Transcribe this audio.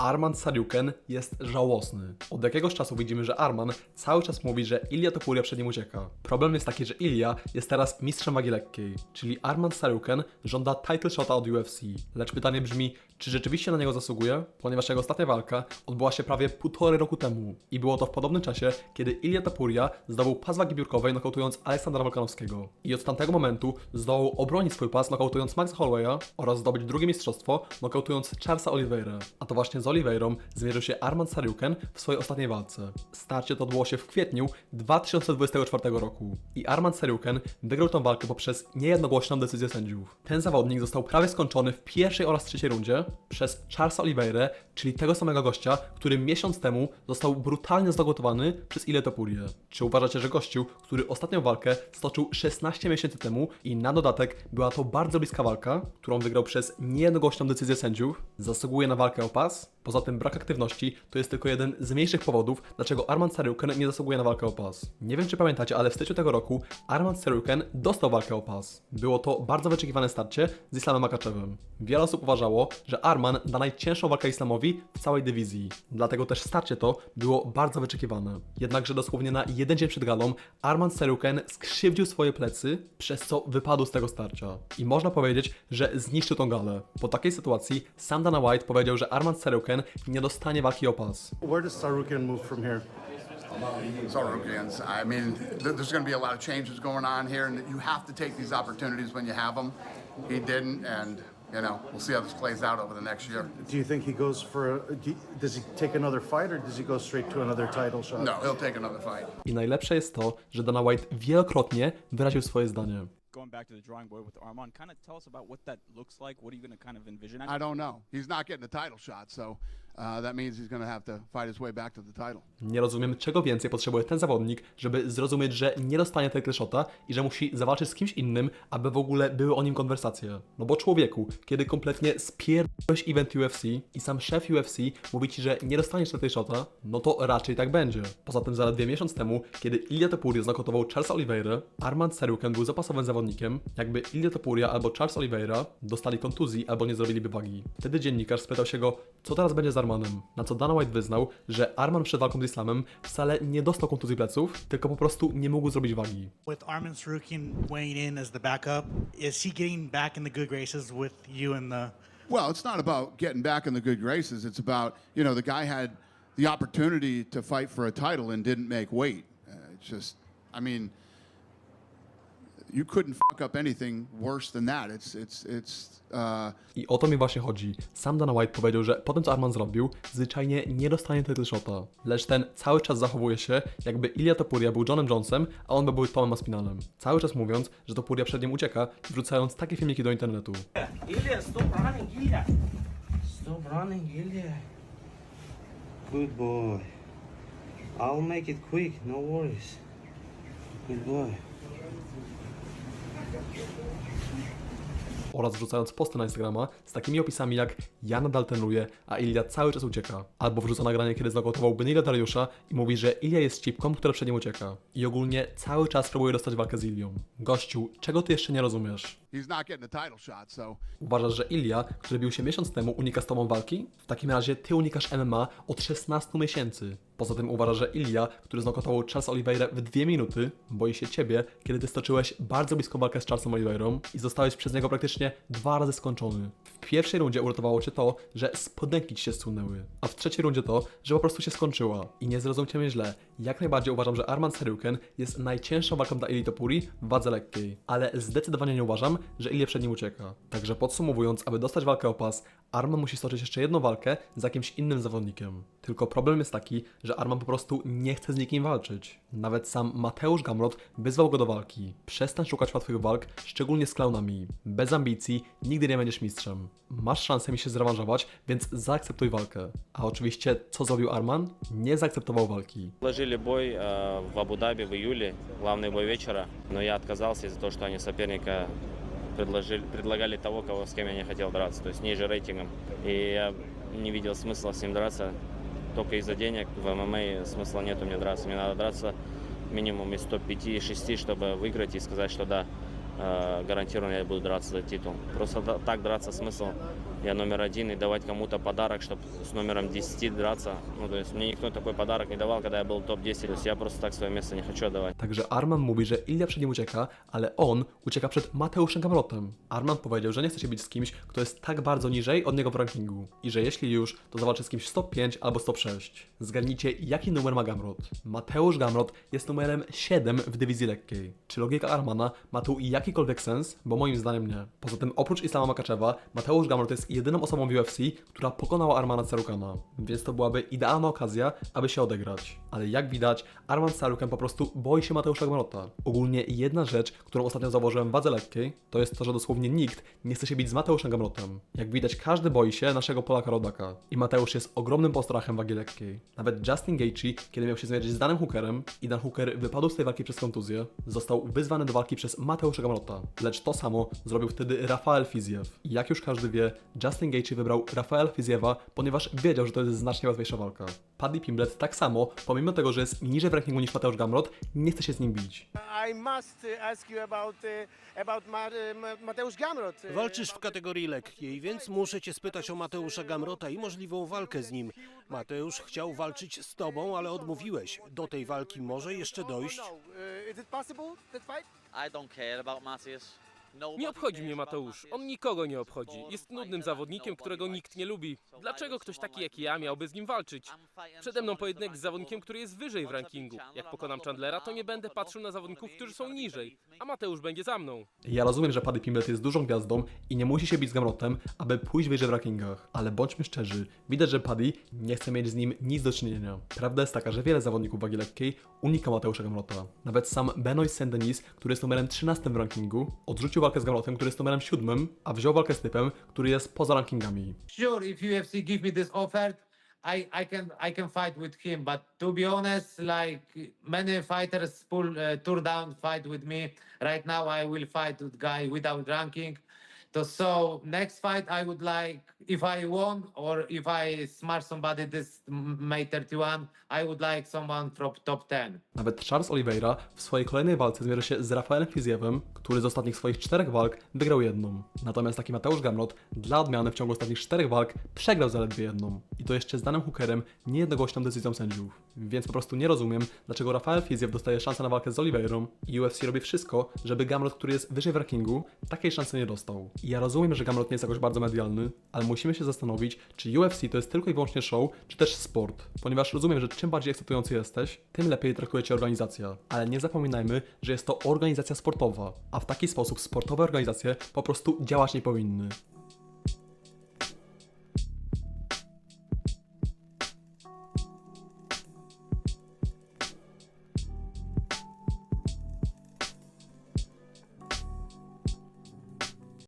Arman Sariuken jest żałosny. Od jakiegoś czasu widzimy, że Arman cały czas mówi, że Ilya Topuria przed nim ucieka. Problem jest taki, że Ilya jest teraz mistrzem wagi lekkiej, czyli Arman Sariuken żąda title shota od UFC. Lecz pytanie brzmi, czy rzeczywiście na niego zasługuje? Ponieważ jego ostatnia walka odbyła się prawie półtorej roku temu i było to w podobnym czasie, kiedy Ilya Topuria zdobył pas wagi biurkowej nokautując Aleksandra Volkanowskiego. I od tamtego momentu zdołał obronić swój pas nokautując Maxa Hollowaya oraz zdobyć drugie mistrzostwo nokautując Charlesa Oliveira. A to właśnie Oliveirą zmierzył się Arman Sariuken w swojej ostatniej walce. Starcie to odbyło się w kwietniu 2024 roku i Arman Sariuken wygrał tę walkę poprzez niejednogłośną decyzję sędziów. Ten zawodnik został prawie skończony w pierwszej oraz trzeciej rundzie przez Charlesa Oliveira, czyli tego samego gościa, który miesiąc temu został brutalnie zagotowany przez Ile Topurię. Czy uważacie, że gościu, który ostatnią walkę stoczył 16 miesięcy temu i na dodatek była to bardzo bliska walka, którą wygrał przez niejednogłośną decyzję sędziów, zasługuje na walkę o pas? Poza tym brak aktywności to jest tylko jeden z mniejszych powodów, dlaczego Arman Saryuken nie zasługuje na walkę o pas. Nie wiem czy pamiętacie, ale w styczniu tego roku Arman Saryuken dostał walkę o pas. Było to bardzo wyczekiwane starcie z Islamem Makaczewem. Wiele osób uważało, że Arman da najcięższą walkę Islamowi w całej dywizji. Dlatego też starcie to było bardzo wyczekiwane. Jednakże dosłownie na jeden dzień przed galą Arman Saryuken skrzywdził swoje plecy, przez co wypadł z tego starcia. I można powiedzieć, że zniszczył tą galę. Po takiej sytuacji sam Dana White powiedział, że Arman Saryuken nie dostanie walki o pas. Where does Sarukian move from here? Sorokians. I mean, th- there's going to be a lot of changes going on here, and you have to take these opportunities when you have them. He didn't, and you know, we'll see how this plays out over the next year. Do you think he goes for a, do does he take another fight or does he go straight to another title shot? No, he'll take another fight. I najlepsze jest to, że Dana White wielokrotnie wyraził swoje zdanie. Going back to the drawing board with Armand, kind of tell us about what that looks like. What are you going to kind of envision? I don't know. He's not getting the title shot, so Nie rozumiem, czego więcej potrzebuje ten zawodnik, żeby zrozumieć, że nie dostanie title shota i że musi zawalczyć z kimś innym, aby w ogóle były o nim konwersacje. No bo człowieku, kiedy kompletnie spierdolłeś event UFC i sam szef UFC mówi ci, że nie dostaniesz title shota, no to raczej tak będzie. Poza tym zaledwie miesiąc temu, kiedy Ilya Topuria znokautował Charlesa Oliveira, Armand Saruken był zapasowym zawodnikiem, jakby Ilya Topuria albo Charles Oliveira dostali kontuzji albo nie zrobiliby wagi. Wtedy dziennikarz spytał się go, co teraz będzie z Armanem, na co Dana White wyznał, że Arman przed walką z Islamem wcale nie dostał kontuzji pleców, tylko po prostu nie mógł zrobić wagi. With Sarukian weighing in as the backup, is he getting back in the good graces with you and the? Well, it's not about getting back in the good graces. It's about, you know, the guy had the opportunity to fight for a title and didn't make weight. Uh, it's just, I mean, you couldn't fuck up anything worse than that. It's, it's, it's, uh, I o to mi właśnie chodzi. Sam Dana White powiedział, że po tym co Arman zrobił, zwyczajnie nie dostanie title shota. Lecz ten cały czas zachowuje się, jakby Ilya Topuria był Johnem Jonesem, a on by był Tomem Aspinalem. Cały czas mówiąc, że Topuria przed nim ucieka i wrzucając takie filmiki do internetu. Ilya, stop running, Ilya. Stop running, Ilya. Good boy. I'll make it quick, no worries. Good boy. Oraz wrzucając posty na Instagrama z takimi opisami jak ja nadal trenuję, a Ilya cały czas ucieka. Albo wrzuca nagranie, kiedy znokautował Benila Dariusza i mówi, że Ilya jest cipką, która przed nim ucieka. I ogólnie cały czas próbuje dostać walkę z Ilią. Gościu, czego ty jeszcze nie rozumiesz? He's not getting title shot, so Uważasz, że Ilya, który bił się miesiąc temu, unika z tobą walki? W takim razie ty unikasz MMA od 16 miesięcy. Poza tym uważasz, że Ilya, który znokautował Charles Oliveira w dwie minuty, boi się ciebie, kiedy ty stoczyłeś bardzo bliską walkę z Charlesem Oliveirą i zostałeś przez niego praktycznie dwa razy skończony. W pierwszej rundzie uratowało cię to, że spodenki ci się zsunęły, a w trzeciej rundzie to, że po prostu się skończyła. I nie zrozumcie mnie źle, jak najbardziej uważam, że Arman Saryuken jest najcięższą walką dla Ili Topuri w wadze lekkiej, ale zdecydowanie nie uważam, że Ilya przed nim ucieka. Także podsumowując, aby dostać walkę o pas, Arman musi stoczyć jeszcze jedną walkę z jakimś innym zawodnikiem. Tylko problem jest taki, że Arman po prostu nie chce z nikim walczyć. Nawet sam Mateusz Gamrot wyzwał go do walki. Przestań szukać łatwych walk, szczególnie z klaunami. Bez ambicji nigdy nie będziesz mistrzem. Masz szansę mi się zrewanżować, więc zaakceptuj walkę. A oczywiście, co zrobił Arman? Nie zaakceptował walki. Предложили бой э, в Абу-Даби в июле, главный бой вечера, но я отказался из-за того, что они соперника предложили, предлагали того, кого, с кем я не хотел драться, то есть ниже рейтингом. И я не видел смысла с ним драться только из-за денег. В ММА смысла нет у меня драться. Мне надо драться минимум из топ-5-6, чтобы выиграть и сказать, что да, э, гарантированно я буду драться за титул. Просто так драться смысл я номер один, и давать кому-то подарок, чтобы с номером 10 драться. Ну, то есть мне никто такой подарок не давал, когда я был топ-10. То есть я просто так свое место не хочу отдавать. Także Arman mówi, że Ilia przed nim ucieka, ale on ucieka przed Mateuszem Gamrotem. Arman powiedział, że nie chce się bić z kimś, kto jest tak bardzo niżej od niego w rankingu. I że jeśli już, to zawalczy z kimś stop 5 albo stop 6. Zgadnijcie, jaki numer ma Gamrot? Mateusz Gamrot jest numerem 7 w dywizji lekkiej. Czy logika Armana ma tu jakikolwiek sens? Bo moim zdaniem nie. Poza tym, oprócz Islama Makaczewa, Mateusz Gamrot jest jedyną osobą w UFC, która pokonała Armana Sarukana. Więc to byłaby idealna okazja, aby się odegrać. Ale jak widać, Arman Sarukan po prostu boi się Mateusza Gamrota. Ogólnie jedna rzecz, którą ostatnio zauważyłem w wadze lekkiej, to jest to, że dosłownie nikt nie chce się bić z Mateuszem Gamrotem. Jak widać, każdy boi się naszego Polaka Rodaka. I Mateusz jest ogromnym postrachem wagi lekkiej. Nawet Justin Gaethje, kiedy miał się zmierzyć z Danem Hookerem i Dan Hooker wypadł z tej walki przez kontuzję, został wyzwany do walki przez Mateusza Gamrota. Lecz to samo zrobił wtedy Rafael Fiziew. I jak już każdy wie, Justin Gaethje wybrał Rafael Fiziewa, ponieważ wiedział, że to jest znacznie łatwiejsza walka. Paddy Pimblet tak samo, pomimo tego, że jest niżej w rankingu niż Mateusz Gamrot, nie chce się z nim bić. I must ask you about about Ma- uh, Ma- Mateusz Gamrot. Walczysz w kategorii lekkiej, więc muszę cię spytać o Mateusza Gamrota i możliwą walkę z nim. Mateusz chciał walczyć z tobą, ale odmówiłeś. Do tej walki może jeszcze dojść. I don't care about Matthias. Nie obchodzi mnie Mateusz. On nikogo nie obchodzi. Jest nudnym zawodnikiem, którego nikt nie lubi. Dlaczego ktoś taki jak ja miałby z nim walczyć? Przede mną pojedynek z zawodnikiem, który jest wyżej w rankingu. Jak pokonam Chandlera, to nie będę patrzył na zawodników, którzy są niżej. A Mateusz będzie za mną. Ja rozumiem, że Paddy Pimblet jest dużą gwiazdą i nie musi się bić z Gamrotem, aby pójść wyżej w rankingach. Ale bądźmy szczerzy, widać, że Paddy nie chce mieć z nim nic do czynienia. Prawda jest taka, że wiele zawodników wagi lekkiej unika Mateusza Gamrota. Nawet sam Benoit Saint-Denis, który jest numerem 13 w rankingu, odrzucił walkę z Gamrotem, który jest numerem 7, a wziął walkę z typem, który jest poza rankingami. Sure, if UFC give me this offer, I, I can I can fight with him. But to be honest, like many fighters pull uh, tour down fight with me. Right now, I will fight with guy without ranking. So, so next fight, I would like if I won or if I smash somebody this May 31, I would like someone from top 10. Nawet Charles Oliveira w swojej kolejnej walce zmierzy się z Rafaelem Fiziewem, który z ostatnich swoich czterech walk wygrał jedną. Natomiast taki Mateusz Gamrot dla odmiany w ciągu ostatnich czterech walk przegrał zaledwie jedną. I to jeszcze z danym Hookerem niejednogłośną decyzją sędziów. Więc po prostu nie rozumiem, dlaczego Rafael Fiziew dostaje szansę na walkę z Oliveirą i UFC robi wszystko, żeby Gamrot, który jest wyżej w rankingu, takiej szansy nie dostał. Ja rozumiem, że Gamrot nie jest jakoś bardzo medialny, ale musimy się zastanowić, czy UFC to jest tylko i wyłącznie show, czy też sport. Ponieważ rozumiem, że czym bardziej ekscytujący jesteś, tym lepiej traktuje cię organizacja. Ale nie zapominajmy, że jest to organizacja sportowa, a w taki sposób sportowe organizacje po prostu działać nie powinny.